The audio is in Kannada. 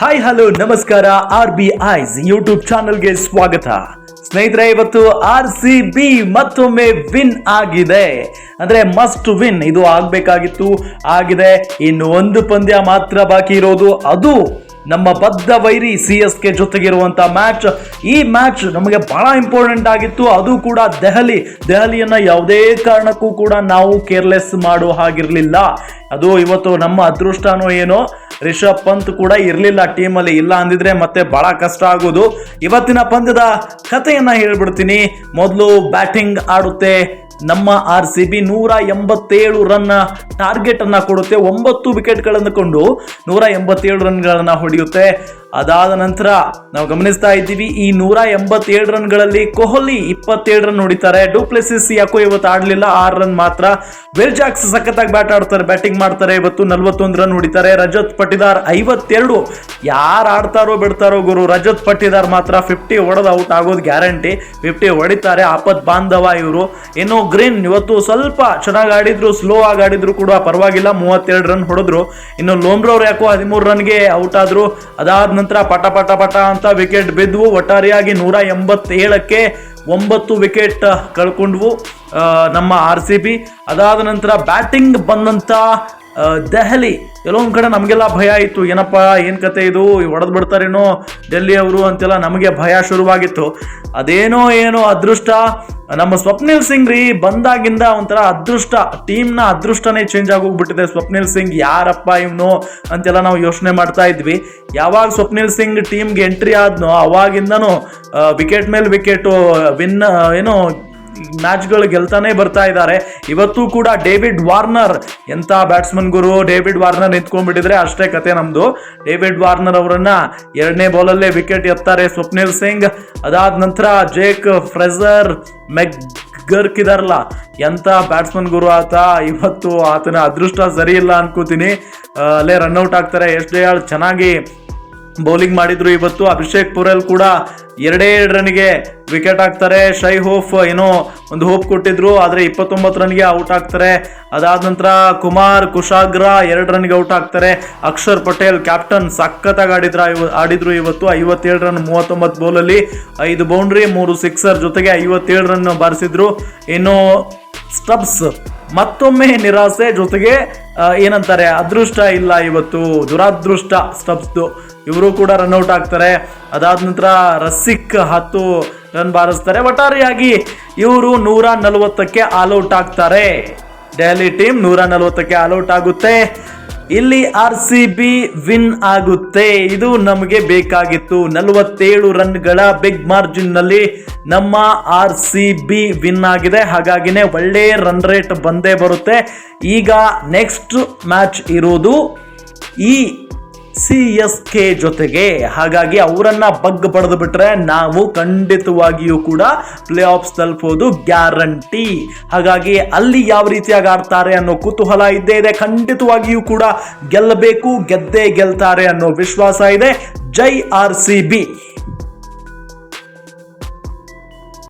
ಹಾಯ್ ಹಲೋ ನಮಸ್ಕಾರ ಆರ್ ಬಿ ಐಸ್ ಯೂಟ್ಯೂಬ್ ಚಾನಲ್ಗೆ ಸ್ವಾಗತ. ಸ್ನೇಹಿತರೆ, ಇವತ್ತು ಆರ್ ಸಿ ಬಿ ಮತ್ತೊಮ್ಮೆ ವಿನ್ ಆಗಿದೆ. ಅಂದ್ರೆ ಮಸ್ಟ್ ವಿನ್ ಇದು ಆಗಬೇಕಾಗಿತ್ತು, ಆಗಿದೆ. ಇನ್ನು ಒಂದು ಪಂದ್ಯ ಮಾತ್ರ ಬಾಕಿ ಇರೋದು, ಅದು ನಮ್ಮ ಬದ್ಧ ವೈರಿ ಸಿ ಎಸ್ ಕೆ ಜೊತೆಗಿರುವಂಥ ಮ್ಯಾಚ್ ಈ ಮ್ಯಾಚ್ ನಮಗೆ ಬಹಳ ಇಂಪಾರ್ಟೆಂಟ್ ಆಗಿತ್ತು, ಅದು ಕೂಡ ದೆಹಲಿ. ದೆಹಲಿಯನ್ನು ಯಾವುದೇ ಕಾರಣಕ್ಕೂ ಕೂಡ ನಾವು ಕೇರ್ಲೆಸ್ ಮಾಡೋ ಹಾಗಿರಲಿಲ್ಲ. ಅದು ಇವತ್ತು ನಮ್ಮ ಅದೃಷ್ಟನೋ ಏನೋ ರಿಷಬ್ ಪಂತ್ ಕೂಡ ಇರಲಿಲ್ಲ ಟೀಮಲ್ಲಿ ಇಲ್ಲ ಅಂದಿದ್ರೆ ಮತ್ತೆ ಬಹಳ ಕಷ್ಟ ಆಗೋದು. ಇವತ್ತಿನ ಪಂದ್ಯದ ಕಥೆಯನ್ನ ಹೇಳ್ಬಿಡ್ತೀನಿ. ಮೊದಲು ಬ್ಯಾಟಿಂಗ್ ಆಡುತ್ತೆ. ನಮ್ಮ ಆರ್ ಸಿ ಬಿ ನೂರ ಎಂಬತ್ತೇಳು ರನ್ ಟಾರ್ಗೆಟ್ ಅನ್ನ ಕೊಡುತ್ತೆ. ಒಂಬತ್ತು ವಿಕೆಟ್ಗಳನ್ನು ಕೊಂಡು ನೂರ ಎಂಬತ್ತೇಳು ರನ್ಗಳನ್ನು ಹೊಡೆಯುತ್ತೆ. ಅದಾದ ನಂತರ ನಾವು ಗಮನಿಸ್ತಾ ಇದ್ದೀವಿ, ಈ ನೂರ ಎಂಬತ್ತೇಳು ರನ್ಗಳಲ್ಲಿ ಕೊಹ್ಲಿ ಇಪ್ಪತ್ತೇಳು ರನ್ ಹೊಡಿತಾರೆ. ಡೂಪ್ಲೆಸಿಸ್ ಯಾಕೋ ಇವತ್ತು ಆಡಲಿಲ್ಲ, ಆರು ರನ್ ಮಾತ್ರ. ವೆಲ್ ಜಾಕ್ಸ್ ಸಖತ್ತಾಗಿ ಬ್ಯಾಟ್ ಆಡ್ತಾರೆ ಬ್ಯಾಟಿಂಗ್ ಮಾಡ್ತಾರೆ, ಇವತ್ತು ನಲ್ವತ್ತೊಂದು ರನ್ ಹೊಡಿತಾರೆ. ರಜತ್ ಪಟಿದಾರ್ ಐವತ್ತೆರಡು. ಯಾರು ಆಡ್ತಾರೋ ಬಿಡ್ತಾರೋ ಗುರು, ರಜತ್ ಪಟ್ಟಿದಾರ್ ಮಾತ್ರ ಫಿಫ್ಟಿ ಹೊಡೆದು ಔಟ್ ಆಗೋದು ಗ್ಯಾರಂಟಿ ಫಿಫ್ಟಿ ಹೊಡಿತಾರೆ ಆಪತ್ ಬಾಂಧವ ಇವರು. ಇನ್ನು ಗ್ರೀನ್ ಇವತ್ತು ಸ್ವಲ್ಪ ಚೆನ್ನಾಗಿ ಆಡಿದ್ರು ಸ್ಲೋ ಆಗಿ ಆಡಿದ್ರು ಕೂಡ ಪರವಾಗಿಲ್ಲ ಮೂವತ್ತೆರಡು ರನ್ ಹೊಡೆದ್ರು. ಇನ್ನು ಲೋಮ್ರವ್ರು ಯಾಕೋ ಹದಿಮೂರು ರನ್ಗೆ ಔಟ್ ಆದ್ರು. ಅದಾದ ನಂತರ ಪಟ ಪಟ ಪಟ ಅಂತ ವಿಕೆಟ್ ಬಿದ್ದವು ಒಟ್ಟಾರೆಯಾಗಿ ನೂರ ಎಂಬತ್ತೇಳಕ್ಕೆ ಒಂಬತ್ತು ವಿಕೆಟ್ ಕಳ್ಕೊಂಡ್ವು ನಮ್ಮ ಆರ್ ಸಿ ಬಿ ಅದಾದ ನಂತರ ಬ್ಯಾಟಿಂಗ್ ಬಂದಂತ ಆ, ದೆಹಲಿ. ಕೆಲವೊಂದು ಕಡೆ ನಮಗೆಲ್ಲ ಭಯ ಇತ್ತು. ಏನಪ್ಪ, ಏನು ಕತೆ ಇದು? ಹೊಡೆದು ಬಿಡ್ತಾರೇನೋ ಡೆಲ್ಲಿ ಅವರು ಅಂತೆಲ್ಲ ನಮಗೆ ಭಯ ಶುರುವಾಗಿತ್ತು. ಅದೇನೋ ಏನೋ ಅದೃಷ್ಟ. ನಮ್ಮ ಸ್ವಪ್ನಿಲ್ ಸಿಂಗ್ ರೀ ಬಂದಾಗಿಂದ ಒಂಥರ ಅದೃಷ್ಟ. ಟೀಮ್ನ ಅದೃಷ್ಟನೇ ಚೇಂಜ್ ಆಗೋಗ್ಬಿಟ್ಟಿದೆ. ಸ್ವಪ್ನಿಲ್ ಸಿಂಗ್ ಯಾರಪ್ಪ ಇವನು ಅಂತೆಲ್ಲ ನಾವು ಯೋಚನೆ ಮಾಡ್ತಾ ಇದ್ವಿ. ಯಾವಾಗ ಸ್ವಪ್ನಿಲ್ ಸಿಂಗ್ ಟೀಮ್ಗೆ ಎಂಟ್ರಿ ಆದ್ನೋ ಅವಾಗಿಂದನೂ ವಿಕೆಟ್ ಮೇಲೆ ವಿಕೆಟು ವಿನ್ ಏನೋ ಮ್ಯಾಚ್ಗಳು ಗೆಲ್ತಾನೆ ಬರ್ತಾ ಇದ್ದಾರೆ. ಇವತ್ತು ಕೂಡ ಡೇವಿಡ್ ವಾರ್ನರ್ ಎಂತ ಬ್ಯಾಟ್ಸ್ಮನ್ ಗುರು. ಡೇವಿಡ್ ವಾರ್ನರ್ ನಿಂತ್ಕೊಂಡ್ಬಿಟ್ಟಿದ್ರೆ ಅಷ್ಟೇ ಕತೆ ನಮ್ದು. ಡೇವಿಡ್ ವಾರ್ನರ್ ಅವರನ್ನು ಎರಡನೇ ಬಾಲಲ್ಲೇ ವಿಕೆಟ್ ಎತ್ತಾರೆ ಸ್ವಪ್ನಿಲ್ ಸಿಂಗ್. ಅದಾದ ನಂತರ ಜೇಕ್ ಫ್ರೆಜರ್ ಮೆಗ್ ಗರ್ಕ್ ಇದಾರಲ್ಲ ಎಂತ ಬ್ಯಾಟ್ಸ್ಮನ್ ಗುರು ಆತ. ಇವತ್ತು ಆತನ ಅದೃಷ್ಟ ಸರಿ ಇಲ್ಲ ಅನ್ಕೋತೀನಿ. ಅಲ್ಲೇ ರನ್ಔಟ್ ಆಗ್ತಾರೆ. ಎಸ್ ಡಿ ಚೆನ್ನಾಗಿ ಬೌಲಿಂಗ್ ಮಾಡಿದ್ರು ಇವತ್ತು. ಅಭಿಷೇಕ್ ಪುರಲ್ ಕೂಡ ಎರಡೇ ಎರಡು ರನ್ಗೆ ವಿಕೆಟ್ ಹಾಕ್ತಾರೆ. ಶೈ ಹೋಫ್ ಏನೋ ಒಂದು ಹೋಪ್ ಕೊಟ್ಟಿದ್ರು, ಆದರೆ ಇಪ್ಪತ್ತೊಂಬತ್ತು ರನ್ಗೆ ಔಟ್ ಆಗ್ತಾರೆ ಅದಾದ ನಂತರ ಕುಮಾರ್, ಕುಶಾಗ್ರ ಎರಡು ರನ್ಗೆ ಔಟ್ ಆಗ್ತಾರೆ ಅಕ್ಷರ್ ಪಟೇಲ್ ಕ್ಯಾಪ್ಟನ್ ಸಖತ್ತಾಗಿ ಆಡಿದ್ರ ಆಡಿದ್ರು ಇವತ್ತು. ಐವತ್ತೇಳು ರನ್ ಮೂವತ್ತೊಂಬತ್ತು ಬೌಲಲ್ಲಿ ಐದು ಬೌಂಡ್ರಿ ಮೂರು ಸಿಕ್ಸರ್ ಜೊತೆಗೆ ಐವತ್ತೇಳು ರನ್ ಬಾರಿಸಿದ್ರು. ಇನ್ನು ಸ್ಟಬ್ಸ್ ಮತ್ತೊಮ್ಮೆ ನಿರಾಸೆ ಜೊತೆಗೆ ಏನಂತಾರೆ, ಅದೃಷ್ಟ ಇಲ್ಲ ಇವತ್ತು, ದುರಾದೃಷ್ಟ ಸ್ಟಬ್ಸ್ದು ಇವರು ಕೂಡ ರನ್ಔಟ್ ಆಗ್ತಾರೆ. ಅದಾದ ನಂತರ ರಸ್ಸಿಕ್ ಹತ್ತು ರನ್ ಬಾರಿಸ್ತಾರೆ. ಒಟ್ಟಾರೆಯಾಗಿ ಇವರು ನೂರ ನಲವತ್ತಕ್ಕೆ ಆಲ್ಔಟ್ ಆಗ್ತಾರೆ. ಡೆಹಲಿ ಟೀಮ್ ನೂರ ನಲವತ್ತಕ್ಕೆ ಆಲ್ಔಟ್ ಆಗುತ್ತೆ. ಇಲ್ಲಿ ಆರ್ ಸಿ ಬಿ ವಿನ್ ಆಗುತ್ತೆ. ಇದು ನಮಗೆ ಬೇಕಾಗಿತ್ತು. ನಲವತ್ತೇಳು ರನ್ಗಳ ಬಿಗ್ ಮಾರ್ಜಿನ್ನಲ್ಲಿ ನಮ್ಮ ಆರ್ ಸಿ ಬಿ ವಿನ್ ಆಗಿದೆ. ಹಾಗಾಗಿನೇ ಒಳ್ಳೆ ರನ್ ರೇಟ್ ಬಂದೇ ಬರುತ್ತೆ. ಈಗ ನೆಕ್ಸ್ಟ್ ಮ್ಯಾಚ್ ಇರೋದು ಈ ಸಿ ಎಸ್ ಕೆ ಜೊತೆಗೆ. ಹಾಗಾಗಿ ಅವರನ್ನ ಬಗ್ ಪಡೆದು ಬಿಟ್ರೆ ನಾವು ಖಂಡಿತವಾಗಿಯೂ ಕೂಡ ಪ್ಲೇ ಆಫ್ಸ್ ತಲುಪೋದು ಗ್ಯಾರಂಟಿ ಹಾಗಾಗಿ ಅಲ್ಲಿ ಯಾವ ರೀತಿಯಾಗಿ ಆಡ್ತಾರೆ ಅನ್ನೋ ಕುತೂಹಲ ಇದ್ದೇ ಇದೆ. ಖಂಡಿತವಾಗಿಯೂ ಕೂಡ ಗೆಲ್ಲಬೇಕು, ಗೆದ್ದೇ ಗೆಲ್ತಾರೆ ಅನ್ನೋ ವಿಶ್ವಾಸ ಇದೆ. ಜೈ ಆರ್ ಸಿ ಬಿ